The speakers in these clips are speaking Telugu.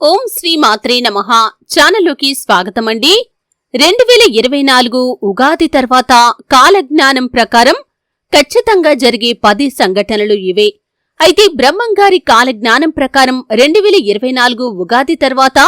ఓం శ్రీ మాత్రే నమ. ఛానల్లోకి స్వాగతమండి. రెండు వేల ఇరవై నాలుగు ఉగాది తర్వాత కాలజ్ఞానం ప్రకారం ఖచ్చితంగా జరిగే పది సంఘటనలు ఇవే. అయితే బ్రహ్మంగారి కాలజ్ఞానం ప్రకారం రెండు వేల ఇరవై నాలుగు ఉగాది తర్వాత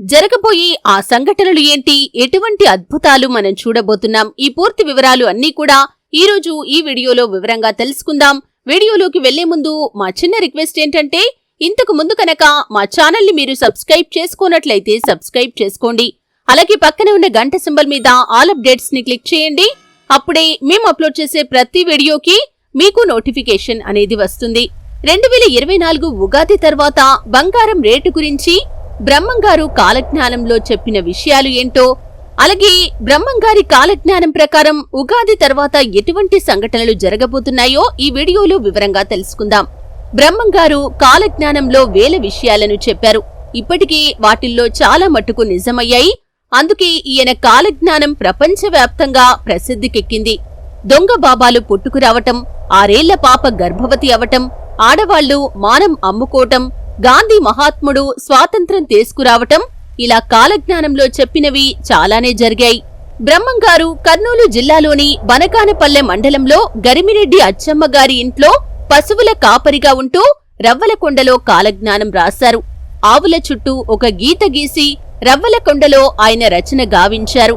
జరగబోయే ఆ సంఘటనలు ఏంటి ఎటువంటి అద్భుతాలు మనం చూడబోతున్నాం ఈ పూర్తి వివరాలు అన్నీ కూడా ఈ రోజు ఈ వీడియోలో వివరంగా తెలుసుకుందాం. వీడియోలోకి వెళ్ళే ముందు మా చిన్న రిక్వెస్ట్ ఏంటంటే ఇంతకు ముందు కనుక మా ఛానల్ని మీరు సబ్స్క్రైబ్ చేసుకున్నట్లయితే సబ్స్క్రైబ్ చేసుకోండి. అలాగే పక్కన ఉన్న గంట సింబల్ మీద ఆల్ అప్డేట్స్ని క్లిక్ చేయండి. అప్పుడే మేము అప్లోడ్ చేసే ప్రతి వీడియోకి మీకు నోటిఫికేషన్ అనేది వస్తుంది. రెండు వేల ఇరవై నాలుగు ఉగాది తర్వాత బంగారం రేటు గురించి బ్రహ్మంగారు కాలజ్ఞానంలో చెప్పిన విషయాలు ఏంటో అలాగే బ్రహ్మంగారి కాలజ్ఞానం ప్రకారం ఉగాది తర్వాత ఎటువంటి సంఘటనలు జరగబోతున్నాయో ఈ వీడియోలో వివరంగా తెలుసుకుందాం. బ్రహ్మంగారు కాలజ్ఞానంలో వేల విషయాలను చెప్పారు. ఇప్పటికీ వాటిల్లో చాలా మట్టుకు నిజమయ్యాయి. అందుకే ఈయన కాలజ్ఞానం ప్రపంచవ్యాప్తంగా ప్రసిద్ధికెక్కింది. దొంగ బాబాలు పుట్టుకురావటం ఆరేళ్ళ పాప గర్భవతి అవటం ఆడవాళ్ళు మానం అమ్ముకోవటం గాంధీ మహాత్ముడు స్వాతంత్రం తీసుకురావటం ఇలా కాలజ్ఞానంలో చెప్పినవి చాలానే జరిగాయి. బ్రహ్మంగారు కర్నూలు జిల్లాలోని బనకానపల్లె మండలంలో గరిమిరెడ్డి అచ్చమ్మ గారి ఇంట్లో పశువుల కాపరిగా ఉంటూ రవ్వలకొండలో కాలజ్ఞానం రాశారు. ఆవుల చుట్టూ ఒక గీత గీసి రవ్వలకొండలో ఆయన రచన గావించారు.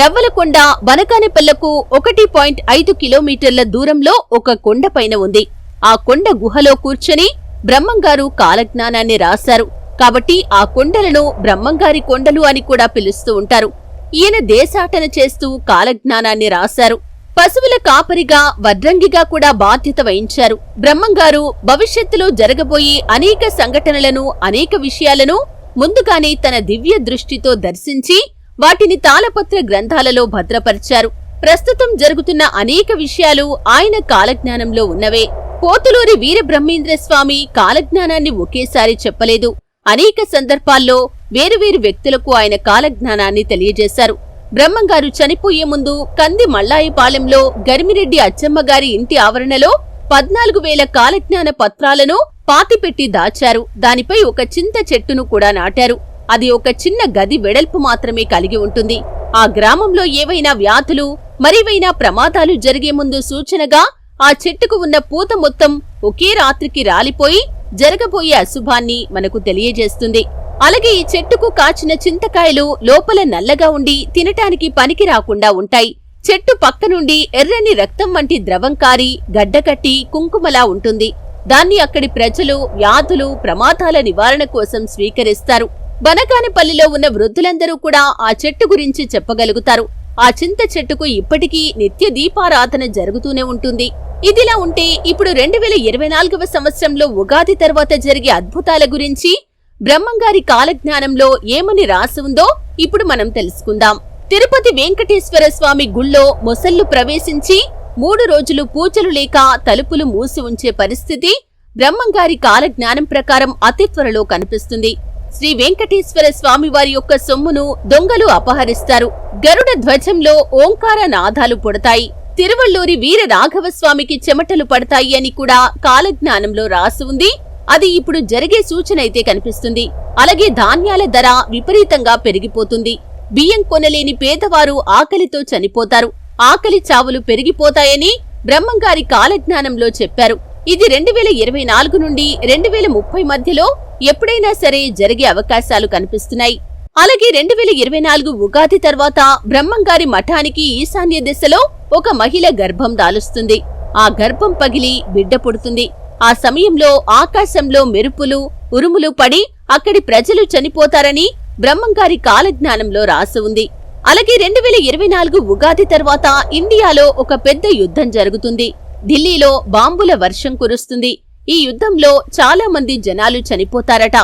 రవ్వలకొండ బనకానిపల్లకు ఒకటి పాయింట్ ఐదు కిలోమీటర్ల దూరంలో ఒక కొండపైన ఉంది. ఆ కొండ గుహలో కూర్చొని బ్రహ్మంగారు కాలజ్ఞానాన్ని రాశారు. కాబట్టి ఆ కొండలను బ్రహ్మంగారి కొండలు అని కూడా పిలుస్తూ ఉంటారు. ఈయన దేశాటన చేస్తూ కాలజ్ఞానాన్ని రాశారు. పశువుల కాపరిగా వడ్రంగిగా కూడా బాధ్యత వహించారు. బ్రహ్మంగారు భవిష్యత్తులో జరగబోయే అనేక సంఘటనలను అనేక విషయాలను ముందుగానే తన దివ్య దృష్టితో దర్శించి వాటిని తాళపత్ర గ్రంథాలలో భద్రపరిచారు. ప్రస్తుతం జరుగుతున్న అనేక విషయాలు ఆయన కాలజ్ఞానంలో ఉన్నవే. పోతులూరి వీరబ్రహ్మేంద్ర స్వామి కాలజ్ఞానాన్ని ఒకేసారి చెప్పలేదు. అనేక సందర్భాల్లో వేరువేరు వ్యక్తులకు ఆయన కాలజ్ఞానాన్ని తెలియజేశారు. బ్రహ్మంగారు చనిపోయే ముందు కంది మల్లాయిపాలెంలో గరిమిరెడ్డి అచ్చమ్మ గారి ఇంటి ఆవరణలో పద్నాలుగు వేల కాలజ్ఞాన పత్రాలను పాతిపెట్టి దాచారు. దానిపై ఒక చింత చెట్టును కూడా నాటారు. అది ఒక చిన్న గది వెడల్పు మాత్రమే కలిగి ఉంటుంది. ఆ గ్రామంలో ఏవైనా వ్యాధులు మరేవైనా ప్రమాదాలు జరిగే ముందు సూచనగా ఆ చెట్టుకు ఉన్న పూత మొత్తం ఒకే రాత్రికి రాలిపోయి జరగబోయే అశుభాన్ని మనకు తెలియజేస్తుంది. అలాగే ఈ చెట్టుకు కాచిన చింతకాయలు లోపల నల్లగా ఉండి తినటానికి పనికి రాకుండా ఉంటాయి. చెట్టు పక్క నుండి ఎర్రని రక్తం వంటి ద్రవం కారి గడ్డకట్టి కుంకుమలా ఉంటుంది. దాన్ని అక్కడి ప్రజలు వ్యాధులు ప్రమాదాల నివారణ కోసం స్వీకరిస్తారు. బనకానపల్లిలో ఉన్న వృద్ధులందరూ కూడా ఆ చెట్టు గురించి చెప్పగలుగుతారు. ఆ చింత చెట్టుకు ఇప్పటికీ నిత్య దీపారాధన జరుగుతూనే ఉంటుంది. ఇదిలా ఉంటే ఇప్పుడు రెండు వేల ఇరవై నాలుగవ సంవత్సరంలో ఉగాది తర్వాత జరిగే అద్భుతాల గురించి బ్రహ్మంగారి కాలజ్ఞానంలో ఏమని రాసి ఉందో ఇప్పుడు మనం తెలుసుకుందాం. తిరుపతి వెంకటేశ్వర స్వామి గుళ్ళో మొసళ్ళు ప్రవేశించి మూడు రోజులు పూజలు లేక తలుపులు మూసి ఉంచే పరిస్థితి బ్రహ్మంగారి కాలజ్ఞానం ప్రకారం అతి త్వరలో కనిపిస్తుంది. శ్రీ వెంకటేశ్వర స్వామి వారి యొక్క సొమ్మును దొంగలు అపహరిస్తారు. గరుడ ధ్వజంలో ఓంకార నాదాలు పుడతాయి. తిరువల్లూరి వీర రాఘవ స్వామికి చెమటలు పడతాయి అని కూడా కాలజ్ఞానంలో రాసి ఉంది. అది ఇప్పుడు జరిగే సూచన అయితే కనిపిస్తుంది. అలాగే ధాన్యాల ధర విపరీతంగా పెరిగిపోతుంది. బియ్యం కొనలేని పేదవారు ఆకలితో చనిపోతారు. ఆకలి చావులు పెరిగిపోతాయని బ్రహ్మంగారి కాలజ్ఞానంలో చెప్పారు. ఇది రెండు వేల ఇరవై నాలుగు నుండి రెండు వేల ముప్పై మధ్యలో ఎప్పుడైనా సరే జరిగే అవకాశాలు కనిపిస్తున్నాయి. అలాగే రెండు వేల ఇరవై నాలుగు ఉగాది తర్వాత బ్రహ్మంగారి మఠానికి ఈశాన్య దిశలో ఒక మహిళ గర్భం దాలుస్తుంది. ఆ గర్భం పగిలి బిడ్డ పుడుతుంది. ఆ సమయంలో ఆకాశంలో మెరుపులు ఉరుములు పడి అక్కడి ప్రజలు చనిపోతారని బ్రహ్మంగారి కాలజ్ఞానంలో రాసి ఉంది. అలాగే రెండు వేల ఇరవై నాలుగు ఉగాది తర్వాత ఇండియాలో ఒక పెద్ద యుద్ధం జరుగుతుంది. ఢిల్లీలో బాంబుల వర్షం కురుస్తుంది. ఈ యుద్ధంలో చాలా మంది జనాలు చనిపోతారట.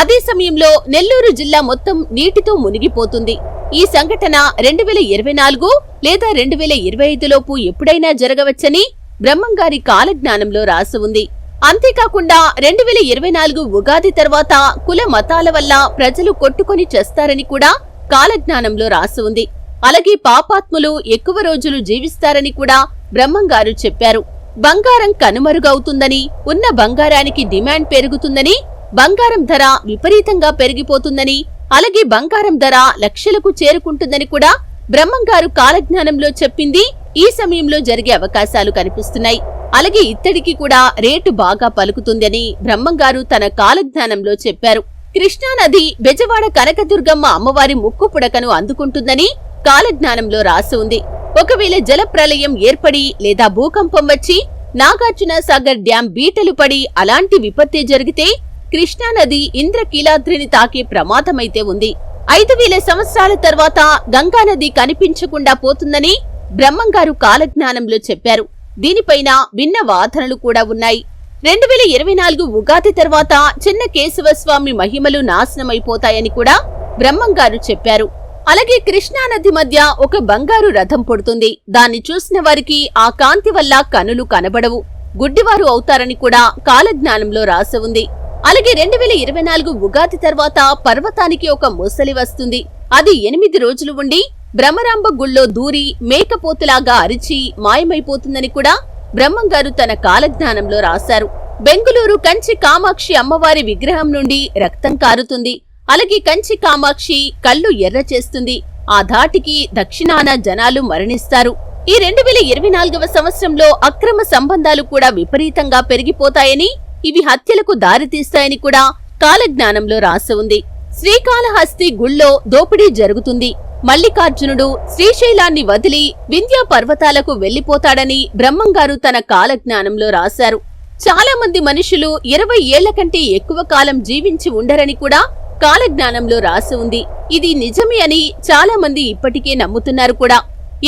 అదే సమయంలో నెల్లూరు జిల్లా మొత్తం నీటితో మునిగిపోతుంది. ఈ సంఘటన రెండు వేల ఇరవై నాలుగు లేదా రెండు వేల ఇరవై ఐదులోపు ఎప్పుడైనా జరగవచ్చని బ్రహ్మంగారి కాలజ్ఞానంలో రాసి ఉంది. అంతేకాకుండా రెండు వేల ఇరవై నాలుగు ఉగాది తర్వాత కుల మతాల వల్ల ప్రజలు కొట్టుకొని చేస్తారని కూడా కాలజ్ఞానంలో రాసి ఉంది. అలాగే పాపాత్ములు ఎక్కువ రోజులు జీవిస్తారని కూడా బ్రహ్మంగారు చెప్పారు. బంగారం కనుమరుగవుతుందని ఉన్న బంగారానికి డిమాండ్ పెరుగుతుందని బంగారం ధర విపరీతంగా పెరిగిపోతుందని అలాగే బంగారం ధర లక్షలకు చేరుకుంటుందని కూడా బ్రహ్మంగారు కాలజ్ఞానంలో చెప్పింది. ఈ సమయంలో జరిగే అవకాశాలు కనిపిస్తున్నాయి. అలాగే ఇత్తడికి కూడా రేటు బాగా పలుకుతుందని బ్రహ్మంగారు తన కాలజ్ఞానంలో చెప్పారు. కృష్ణానది బెజవాడ కనకదుర్గమ్మ అమ్మవారి ముక్కు పుడకను అందుకుంటుందని కాలజ్ఞానంలో రాసి ఉంది. ఒకవేళ జలప్రలయం ఏర్పడి లేదా భూకంపం వచ్చి నాగార్జున సాగర్ డ్యాం బీటలు పడి అలాంటి విపత్తి జరిగితే కృష్ణానది ఇంద్రకీలాద్రిని తాకే ప్రమాదమైతే ఉంది. ఐదు వేల సంవత్సరాల తర్వాత గంగానది కనిపించకుండా పోతుందని బ్రహ్మంగారు కాలజ్ఞానంలో చెప్పారు. దీనిపైన భిన్న వాదనలు కూడా ఉన్నాయి. రెండు వేల ఇరవై నాలుగు ఉగాది తర్వాత చిన్న కేశవస్వామి మహిమలు నాశనమైపోతాయని కూడా బ్రహ్మంగారు చెప్పారు. అలాగే కృష్ణానది మధ్య ఒక బంగారు రథం పుడుతుంది. దాన్ని చూసిన వారికి ఆ కాంతి వల్ల కనులు కనబడవు. గుడ్డివారు అవుతారని కూడా కాలజ్ఞానంలో రాసి ఉంది. అలాగే రెండు వేల ఇరవై నాలుగు ఉగాది తర్వాత పర్వతానికి ఒక ముసలి వస్తుంది. అది ఎనిమిది రోజులు ఉండి బ్రహ్మరాంబ గుళ్ళో దూరి మేకపోతులాగా అరిచి మాయమైపోతుందని కూడా బ్రహ్మంగారు తన కాలజ్ఞానంలో రాశారు. బెంగుళూరు కంచి కామాక్షి అమ్మవారి విగ్రహం నుండి రక్తం కారుతుంది. అలాగే కంచి కామాక్షి కళ్ళు ఎర్ర చేస్తుంది. ఆ ధాటికి దక్షిణాన జనాలు మరణిస్తారు. ఈ రెండు వేల ఇరవై నాలుగవ సంవత్సరంలో అక్రమ సంబంధాలు కూడా విపరీతంగా పెరిగిపోతాయని ఇవి హత్యలకు దారితీస్తాయని కూడా కాలజ్ఞానంలో రాసి ఉంది. శ్రీకాళహస్తి గుళ్ళో దోపిడీ జరుగుతుంది. మల్లికార్జునుడు శ్రీశైలాన్ని వదిలి వింధ్యా పర్వతాలకు వెళ్ళిపోతాడని బ్రహ్మంగారు తన కాలజ్ఞానంలో రాశారు. చాలా మంది మనుషులు ఇరవై ఏళ్ళ కంటే ఎక్కువ కాలం జీవించి ఉండరని కూడా కాలజ్ఞానంలో రాసి ఉంది. ఇది నిజమే అని చాలా మంది ఇప్పటికే నమ్ముతున్నారు కూడా.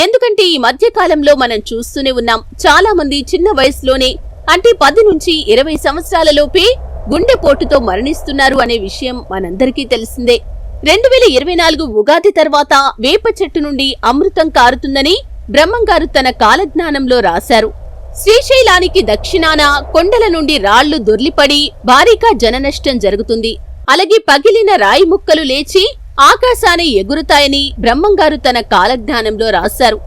ఎందుకంటే ఈ మధ్య కాలంలో మనం చూస్తూనే ఉన్నాం. చాలా మంది చిన్న వయసులోనే అంటే పది నుంచి ఇరవై సంవత్సరాలలోపే గుండెపోటుతో మరణిస్తున్నారు అనే విషయం మనందరికీ తెలిసిందే. రెండు వేల ఇరవై నాలుగు ఉగాది తర్వాత వేప చెట్టు నుండి అమృతం కారుతుందని బ్రహ్మంగారు తన కాలజ్ఞానంలో రాశారు. శ్రీశైలానికి దక్షిణాన కొండల నుండి రాళ్ళు దొర్లిపడి భారీగా జననష్టం జరుగుతుంది. అలాగే పగిలిన రాయి ముక్కలు లేచి ఆకాశాన్ని ఎగురుతాయని బ్రహ్మంగారు తన కాలజ్ఞానంలో రాశారు.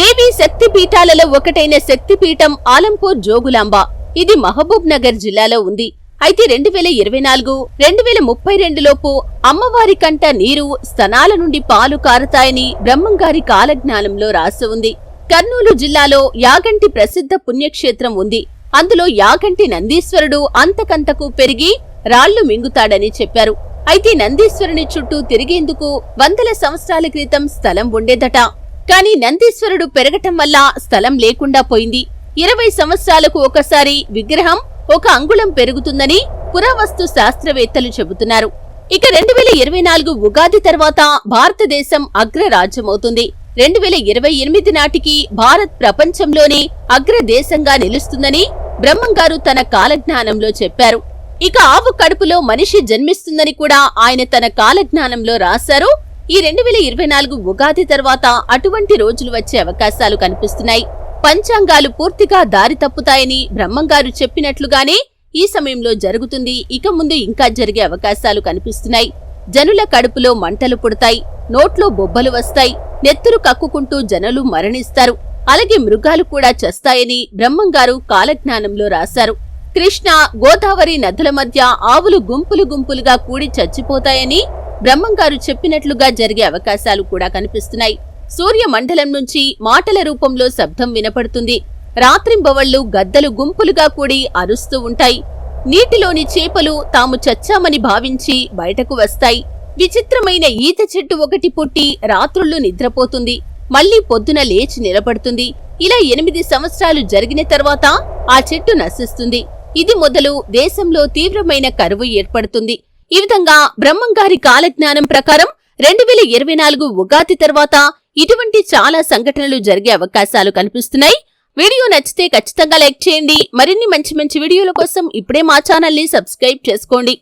దేవి శక్తి పీఠాలలో ఒకటైన శక్తిపీఠం ఆలంపూర్ జోగులాంబ. ఇది మహబూబ్ నగర్ జిల్లాలో ఉంది. అయితే రెండు వేల ఇరవై నాలుగు రెండు వేల ముప్పై రెండులోపు అమ్మవారి కంట నీరు స్తనాల నుండి పాలు కారుతాయని బ్రహ్మంగారి కాలజ్ఞానంలో రాసి ఉంది. కర్నూలు జిల్లాలో యాగంటి ప్రసిద్ధ పుణ్యక్షేత్రం ఉంది. అందులో యాగంటి నందీశ్వరుడు అంతకంతకు పెరిగి రాళ్ళు మింగుతాడని చెప్పారు. అయితే నందీశ్వరుని చుట్టూ తిరిగేందుకు వందల సంవత్సరాల క్రితం స్థలం ఉండేదట. కాని నందీశ్వరుడు పెరగటం వల్ల స్థలం లేకుండా పోయింది. ఇరవై సంవత్సరాలకు ఒకసారి విగ్రహం ఒక అంగుళం పెరుగుతుందని పురావస్తు శాస్త్రవేత్తలు చెబుతున్నారు. ఇక రెండు వేల ఇరవై నాలుగు ఉగాది తర్వాత భారతదేశం అగ్రరాజ్యమవుతుంది. రెండు వేల ఇరవై ఎనిమిది నాటికి భారత్ ప్రపంచంలోనే అగ్రదేశంగా నిలుస్తుందని బ్రహ్మంగారు తన కాలజ్ఞానంలో చెప్పారు. ఇక ఆవు కడుపులో మనిషి జన్మిస్తుందని కూడా ఆయన తన కాలజ్ఞానంలో రాశారు. ఈ రెండు వేల ఇరవై నాలుగు ఉగాది తర్వాత అటువంటి రోజులు వచ్చే అవకాశాలు కనిపిస్తున్నాయి. పంచాంగాలు పూర్తిగా దారి తప్పుతాయని బ్రహ్మంగారు చెప్పినట్లుగానే ఈ సమయంలో జరుగుతుంది. ఇక ముందు ఇంకా జరిగే అవకాశాలు కనిపిస్తున్నాయి. జనుల కడుపులో మంటలు పుడతాయి. నోట్లో బొబ్బలు వస్తాయి. నెత్తురు కక్కుకుంటూ జనులు మరణిస్తారు. అలాగే మృగాలు కూడా చస్తాయని బ్రహ్మంగారు కాలజ్ఞానంలో రాశారు. కృష్ణ గోదావరి నదుల మధ్య ఆవులు గుంపులు గుంపులుగా కూడి చచ్చిపోతాయని బ్రహ్మంగారు చెప్పినట్లుగా జరిగే అవకాశాలు కూడా కనిపిస్తున్నాయి. సూర్య మండలం నుంచి మాటల రూపంలో శబ్దం వినపడుతుంది. రాత్రింబవళ్ళు గద్దలు గుంపులుగా కూడి అరుస్తూ ఉంటాయి. నీటిలోని చేపలు తాము చచ్చామని భావించి బయటకు వస్తాయి. విచిత్రమైన ఈత చెట్టు ఒకటి పుట్టి రాత్రుళ్ళు నిద్రపోతుంది. మళ్ళీ పొద్దున లేచి నిలబడుతుంది. ఇలా ఎనిమిది సంవత్సరాలు జరిగిన తర్వాత ఆ చెట్టు నశిస్తుంది. ఇది మొదలు దేశంలో తీవ్రమైన కరువు ఏర్పడుతుంది. ఈ విధంగా బ్రహ్మంగారి కాలజ్ఞానం ప్రకారం రెండు వేల ఇరవై నాలుగు ఉగాది తర్వాత ఇటువంటి చాలా సంఘటనలు జరిగే అవకాశాలు కనిపిస్తున్నాయి. వీడియో నచ్చితే ఖచ్చితంగా లైక్ చేయండి. మరిన్ని మంచి మంచి వీడియోల కోసం ఇప్పుడే మా ఛానల్ని సబ్స్క్రైబ్ చేసుకోండి.